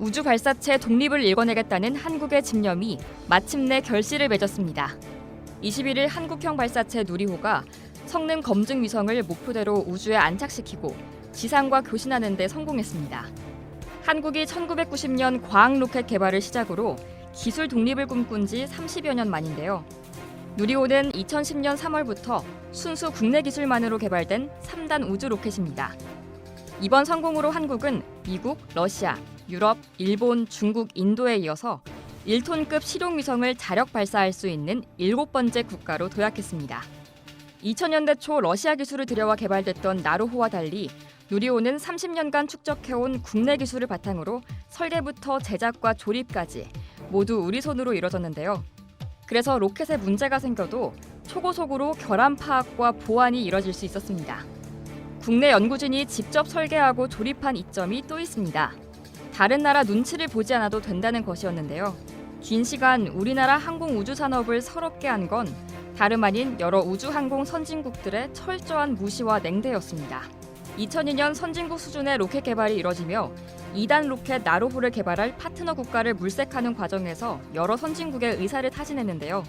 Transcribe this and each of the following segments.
우주 발사체 독립을 일궈내겠다는 한국의 집념이 마침내 결실을 맺었습니다. 21일 한국형 발사체 누리호가 성능 검증 위성을 목표대로 우주에 안착시키고 지상과 교신하는 데 성공했습니다. 한국이 1990년 과학 로켓 개발을 시작으로 기술 독립을 꿈꾼 지 30여 년 만인데요. 누리호는 2010년 3월부터 순수 국내 기술만으로 개발된 3단 우주 로켓입니다. 이번 성공으로 한국은 미국, 러시아, 유럽, 일본, 중국, 인도에 이어서 1톤급 실용 위성을 자력 발사할 수 있는 일곱 번째 국가로 도약했습니다. 2000년대 초 러시아 기술을 들여와 개발됐던 나로호와 달리 누리호는 30년간 축적해온 국내 기술을 바탕으로 설계부터 제작과 조립까지 모두 우리 손으로 이뤄졌는데요. 그래서 로켓에 문제가 생겨도 초고속으로 결함 파악과 보완이 이뤄질 수 있었습니다. 국내 연구진이 직접 설계하고 조립한 이점이 또 있습니다. 다른 나라 눈치를 보지 않아도 된다는 것이었는데요. 긴 시간 우리나라 항공 우주 산업을 서럽게 한 건 다름 아닌 여러 우주 항공 선진국들의 철저한 무시와 냉대였습니다. 2002년 선진국 수준의 로켓 개발이 이뤄지며 2단 로켓 나로호를 개발할 파트너 국가를 물색하는 과정에서 여러 선진국의 의사를 타진했는데요.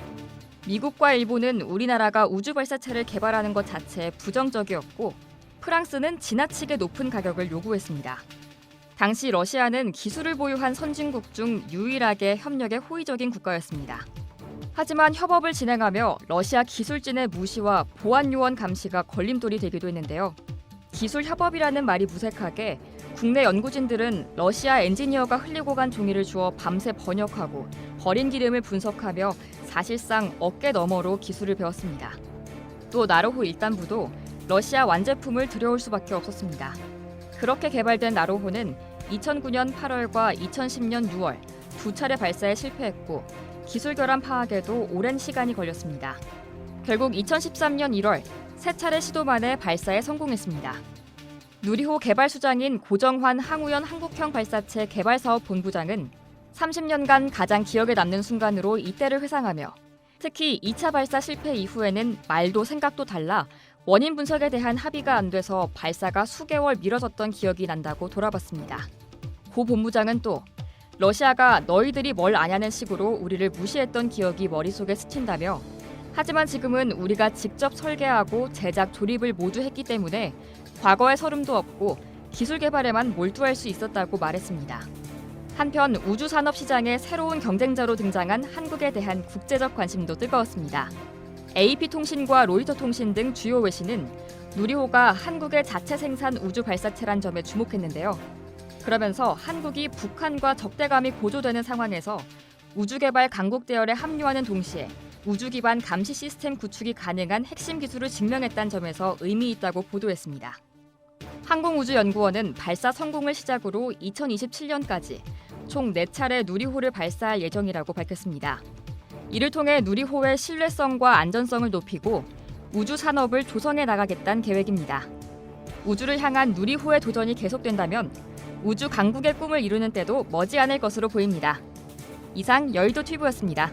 미국과 일본은 우리나라가 우주 발사체를 개발하는 것 자체에 부정적이었고 프랑스는 지나치게 높은 가격을 요구했습니다. 당시 러시아는 기술을 보유한 선진국 중 유일하게 협력에 호의적인 국가였습니다. 하지만 협업을 진행하며 러시아 기술진의 무시와 보안 요원 감시가 걸림돌이 되기도 했는데요. 기술 협업이라는 말이 무색하게 국내 연구진들은 러시아 엔지니어가 흘리고 간 종이를 주어 밤새 번역하고 버린 기름을 분석하며 사실상 어깨 너머로 기술을 배웠습니다. 또 나로호 1단부도 러시아 완제품을 들여올 수밖에 없었습니다. 그렇게 개발된 나로호는 2009년 8월과 2010년 6월 두 차례 발사에 실패했고 기술 결함 파악에도 오랜 시간이 걸렸습니다. 결국 2013년 1월 세 차례 시도 만에 발사에 성공했습니다. 누리호 개발 수장인 고정환 항우연 한국형 발사체 개발 사업 본부장은 30년간 가장 기억에 남는 순간으로 이때를 회상하며 특히 2차 발사 실패 이후에는 말도 생각도 달라 원인 분석에 대한 합의가 안 돼서 발사가 수개월 미뤄졌던 기억이 난다고 돌아봤습니다. 고 본부장은 또 러시아가 너희들이 뭘 아냐는 식으로 우리를 무시했던 기억이 머릿속에 스친다며 하지만 지금은 우리가 직접 설계하고 제작 조립을 모두 했기 때문에 과거의 서름도 없고 기술 개발에만 몰두할 수 있었다고 말했습니다. 한편 우주 산업 시장에 새로운 경쟁자로 등장한 한국에 대한 국제적 관심도 뜨거웠습니다. AP통신과 로이터통신 등 주요 외신은 누리호가 한국의 자체 생산 우주 발사체란 점에 주목했는데요. 그러면서 한국이 북한과 적대감이 고조되는 상황에서 우주 개발 강국 대열에 합류하는 동시에 우주 기반 감시 시스템 구축이 가능한 핵심 기술을 증명했다는 점에서 의미 있다고 보도했습니다. 항공우주연구원은 발사 성공을 시작으로 2027년까지 총 4차례 누리호를 발사할 예정이라고 밝혔습니다. 이를 통해 누리호의 신뢰성과 안전성을 높이고 우주 산업을 조성해 나가겠다는 계획입니다. 우주를 향한 누리호의 도전이 계속된다면 우주 강국의 꿈을 이루는 때도 머지않을 것으로 보입니다. 이상 여의도 튜브였습니다.